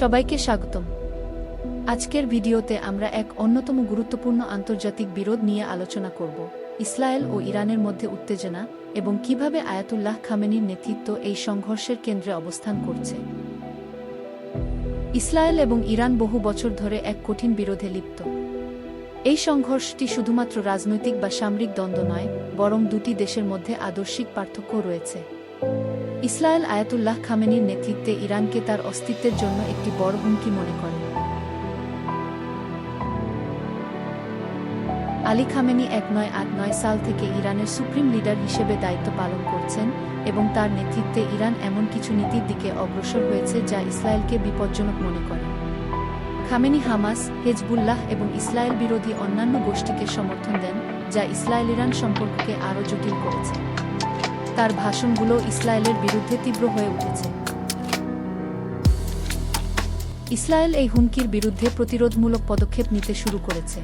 সবাইকে স্বাগতম। আজকের ভিডিওতে আমরা এক অন্যতম গুরুত্বপূর্ণ আন্তর্জাতিক বিরোধ নিয়ে আলোচনা করব, ইসরায়েল ও ইরানের মধ্যে উত্তেজনা এবং কীভাবে আয়াতুল্লাহ খামেনির নেতৃত্ব এই সংঘর্ষের কেন্দ্রে অবস্থান করছে। ইসরায়েল এবং ইরান বহু বছর ধরে এক কঠিন বিরোধে লিপ্ত। এই সংঘর্ষটি শুধুমাত্র রাজনৈতিক বা সামরিক দ্বন্দ্ব নয়, বরং দুটি দেশের মধ্যে আদর্শিক পার্থক্য রয়েছে। ইসরায়েল আয়াতুল্লাহ খামেনির নেতৃত্বে ইরানকে তার অস্তিত্বের জন্য একটি বড় হুমকি মনে করে। আলী খামেনি এক নয় আট নয় সাল থেকে ইরানের সুপ্রিম লিডার হিসেবে দায়িত্ব পালন করছেন এবং তার নেতৃত্বে ইরান এমন কিছু নীতির দিকে অগ্রসর হয়েছে যা ইসরায়েলকে বিপজ্জনক মনে করে। খামেনি হামাস, হেজবুল্লাহ এবং ইসরায়েল বিরোধী অন্যান্য গোষ্ঠীকে সমর্থন দেন, যা ইসরায়েল ইরান সম্পর্ককে আরও জটিল করেছে। তার ভাষণগুলো ইসরায়েলের বিরুদ্ধে তীব্র হয়ে উঠেছে। ইসরায়েল এই হুমকির বিরুদ্ধে প্রতিরোধমূলক পদক্ষেপ নিতে শুরু করেছে।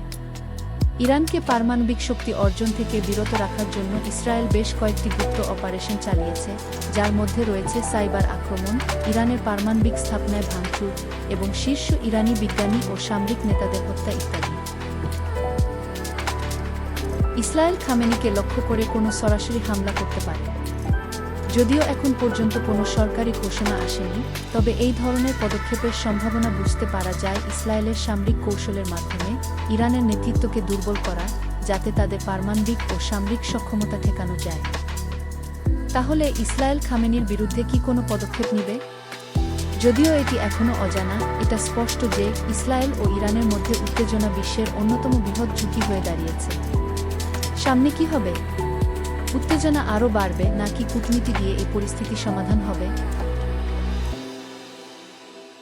ইরানকে পারমাণবিক শক্তি অর্জন থেকে বিরত রাখার জন্য ইসরায়েল বেশ কয়েকটি গুপ্ত অপারেশন চালিয়েছে, যার মধ্যে রয়েছে সাইবার আক্রমণ, ইরানের পারমাণবিক স্থাপনায় ভাঙচুর এবং শীর্ষ ইরানি বিজ্ঞানী ও সামরিক নেতাদের হত্যা ইত্যাদি। ইসরায়েল খামেনিকে লক্ষ্য করে কোনো সরাসরি হামলা করতে পারে। যদিও এখন পর্যন্ত কোনো সরকারি ঘোষণা আসেনি, তবে এই ধরনের পদক্ষেপের সম্ভাবনা বুঝতে পারা যায় ইসরায়েলের সামরিক কৌশলের মাধ্যমে ইরানের নেতৃত্বকে দুর্বল করা, যাতে তাদের পারমাণবিক ও সামরিক সক্ষমতা ঠেকানো যায়। তাহলে ইসরায়েল খামেনির বিরুদ্ধে কি কোনো পদক্ষেপ নেবে? যদিও এটি এখনও অজানা, এটা স্পষ্ট যে ইসরায়েল ও ইরানের মধ্যে উত্তেজনা বিশ্বের অন্যতম বৃহৎ ঝুঁকি হয়ে দাঁড়িয়েছে। সামনে কি হবে? উত্তেজনা আরও বাড়বে নাকি কূটনীতি দিয়ে এই পরিস্থিতি সমাধান হবে?